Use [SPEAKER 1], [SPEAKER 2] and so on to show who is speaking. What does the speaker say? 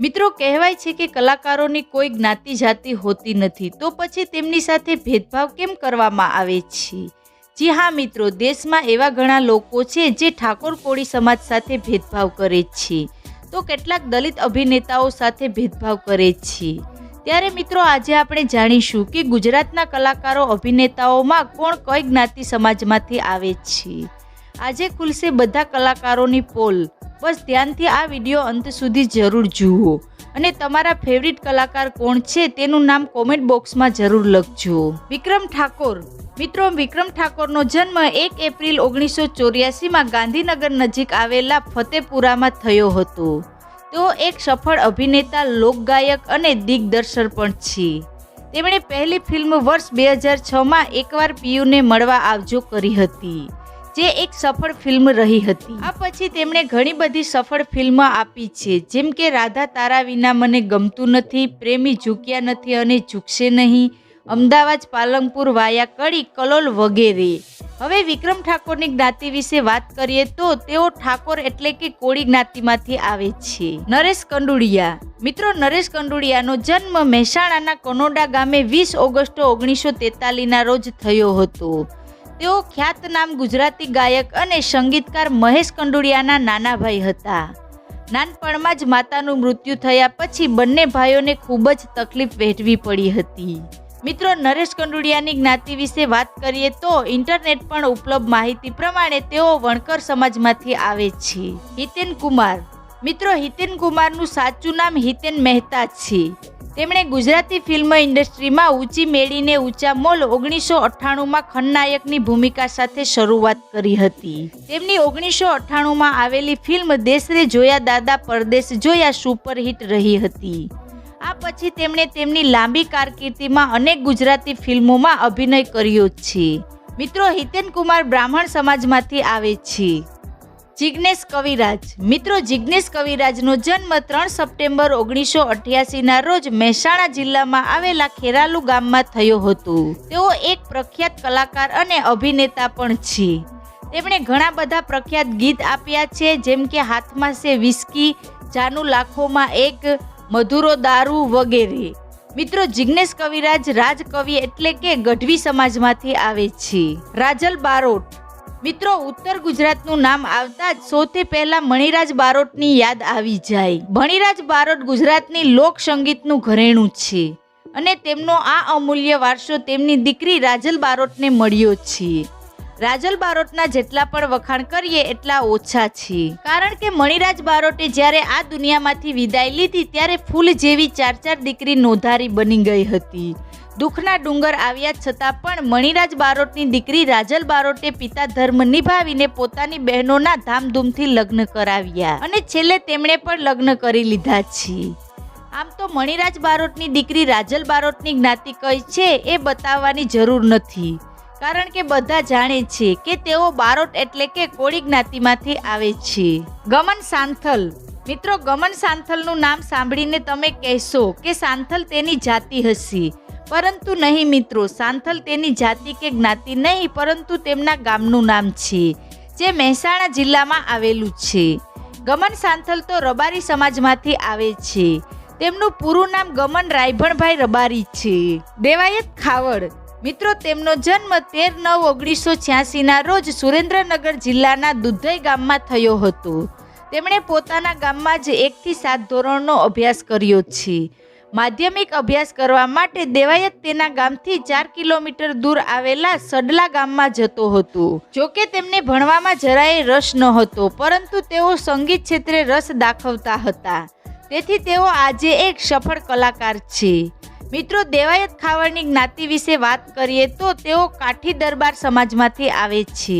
[SPEAKER 1] મિત્રો, કહેવાય છે કે કલાકારોની કોઈ જ્ઞાતિ જાતિ હોતી નથી. તો પછી તેમની સાથે ભેદભાવ કેમ કરવામાં આવે છે? જી હા મિત્રો, દેશમાં એવા ઘણા લોકો છે જે ઠાકોર કોળી સમાજ સાથે ભેદભાવ કરે છે. તો કેટલાક દલિત અભિનેતાઓ સાથે ભેદભાવ કરે છે. ત્યારે મિત્રો, આજે આપણે જાણીશું કે ગુજરાતના કલાકારો અભિનેતાઓમાં કોણ કઈ જ્ઞાતિ સમાજમાંથી આવે છે. આજે ખુલશે બધા કલાકારોની પોલ. બસ ધ્યાનથી આ વીડિયો અંત સુધી જરૂર જુઓ. અને તમારા ફેવરિટ કલાકાર કોણ છે તેનું નામ કોમેન્ટ બોક્સમાં જરૂર લખજો. વિક્રમ ઠાકોર. મિત્રો, વિક્રમ ઠાકોરનો જન્મ એક એપ્રિલ ઓગણીસો ચોર્યાસીમાં ગાંધીનગર નજીક આવેલા ફતેપુરામાં થયો હતો. તેઓ એક સફળ અભિનેતા, લોકગાયક અને દિગ્દર્શક પણ છે. તેમણે પહેલી ફિલ્મ વર્ષ બે હજાર છમાં એકવાર પિયુને મળવા આવજો કરી હતી. જે એક સફળ ફિલ્મ રહી હતી. આ પછી તેમણે ઘણી બધી સફળ ફિલ્મો આપી છે. જેમ કે રાધા તારા વિના મને ગમતું નથી, પ્રેમી ઝૂક્યા નથી અને ઝૂકશે નહીં, અમદાવાદ, પાલનપુર વાયા કડી કલોલ વગેરે. હવે વિક્રમ ઠાકોરની જ્ઞાતિ વિશે વાત કરીએ તો તેઓ ઠાકોર એટલે કે કોળી જ્ઞાતિમાંથી આવે છે. નરેશ કંડુડિયા. મિત્રો, નરેશ કંડુડિયાનો જન્મ મહેસાણાના કનોડા ગામે વીસ ઓગસ્ટ ઓગણીસો તેતાલીસના રોજ થયો હતો. તેઓ ખ્યાતનામ ગુજરાતી ગાયક અને સંગીતકાર મહેશ કંડુડિયાના નાના ભાઈ હતા. નાનપણમાં જ માતાનું મૃત્યુ થયા પછી બંને ભાઈઓને ખૂબ જ તકલીફ વહેઠવી પડી હતી. મિત્રો, નરેશ કંડુડિયાની જ્ઞાતિ વિશે વાત કરીએ તો ઇન્ટરનેટ પણ ઉપલબ્ધ માહિતી પ્રમાણે તેઓ વણકર સમાજમાંથી આવે છે. હિતેન કુમાર. મિત્રો, હિતેન કુમારનું સાચું નામ હિતેન મહેતા છે. તેમણે ગુજરાતી ફિલ્મ ઇન્ડસ્ટ્રીમાં ઊંચી મેળીને ઊંચા મોલ ઓગણીસો અઠ્ઠાણુંમાં ખલનાયકની ભૂમિકા સાથે શરૂઆત કરી હતી. તેમની ઓગણીસો અઠ્ઠાણુંમાં આવેલી ફિલ્મ દેશરે જોયા દાદા પરદેશ જોયા સુપરહિટ રહી હતી. આ પછી તેમણે તેમની લાંબી કારકિર્દીમાં અનેક ગુજરાતી ફિલ્મોમાં અભિનય કર્યો છે. મિત્રો હિતેન કુમાર બ્રાહ્મણ સમાજમાંથી આવે છે. જિગ્નેશ કવિરાજ. મિત્રો જિજ્ઞેશ કવિરાજનો જન્મ ત્રણ સપ્ટેમ્બર ઓગણીસો અઠ્યાસીના રોજ મહેસાણા જિલ્લામાં આવેલા ખેરાલુ ગામમાં થયો હતો. તેઓ એક પ્રખ્યાત કલાકાર અને અભિનેતા પણ છે. તેમણે ઘણા બધા પ્રખ્યાત ગીત આપ્યા છે, જેમ કે હાથમાં છે વિસ્કી, જાનુ લાખોમાં એક, મધુરો દારૂ વગેરે. મિત્રો જિજ્ઞેશ કવિરાજ રાજકવિ એટલે કે ગઢવી સમાજમાંથી આવે છે. રાજલ બારોટ મિત્રો, ઉત્તર ગુજરાતનું નામ આવતા જ સૌથી પહેલા મણિરાજ બારોટની યાદ આવી જાય. મણિરાજ બારોટ ગુજરાતની લોક સંગીતનું ઘરેણું છે અને તેમનો આ અમૂલ્ય વારસો તેમની દીકરી રાજલ બારોટને મળ્યો છે. રાજલ બારોટના જેટલા પણ વખાણ કરીએ એટલા ઓછા છે કારણ કે મણિરાજ બારોટે જ્યારે આ દુનિયામાંથી વિદાય લીધી ત્યારે ફૂલ જેવી ચાર ચાર દીકરી નોંધારી બની ગઈ હતી. દુઃખના ડુંગર આવ્યા છતાં પણ મણિરાજ બારોટની દીકરી રાજલ બારોટે પિતા ધર્મ નિભાવીને પોતાની બહેનોના ધામધૂમથી લગ્ન કરાવ્યા અને છેલ્લે તેમણે પણ લગ્ન કરી લીધા છે આમ તો મણિરાજ બારોટની દીકરી રાજલ બારોટની જ્ઞાતિ કઈ છે એ બતાવવાની જરૂર નથી. કારણ કે બધા જાણે છે કે તેઓ બારોટ એટલે કે કોળી જ્ઞાતિમાંથી આવે છે. ગમન સાંથલ. મિત્રો, ગમન સાંથલનું નામ સાંભળીને તમે કહેશો કે સાંથલ તેની જાતિ હશે. પરંતુ નહીં મિત્રો, સાંથલ તેની જાતિ કે જ્ઞાતિ નહીં, પરંતુ તેમના ગામનું નામ છે, જે મહેસાણા જિલ્લામાં આવેલું છે. ગમન સાંથલ તો રબારી સમાજમાંથી આવે છે. તેમનું પૂરું નામ ગમન રાયભણભાઈ રબારી છે. દેવાયત ખાવડ. મિત્રો, તેમનો જન્મ તેર નવ ઓગણીસો છ્યાસીના રોજ સુરેન્દ્રનગર જિલ્લાના દુધઈ ગામમાં થયો હતો. તેમણે પોતાના ગામમાં જ એકથી સાત ધોરણનો અભ્યાસ કર્યો છે. માધ્યમિક અભ્યાસ કરવા માટે દેવાયત તેના ગામથી ચાર કિલોમીટર દૂર આવેલા સડલા ગામમાં જતો હતો. જોકે તેમને ભણવામાં જરાય રસ ન હતો પરંતુ તેઓ સંગીત ક્ષેત્રે રસ દાખવતા હતા. તેથી તેઓ આજે એક સફળ કલાકાર છે. મિત્રો દેવાયત ખાવડની જ્ઞાતિ વિશે વાત કરીએ તો તેઓ કાઠી દરબાર સમાજમાંથી આવે છે.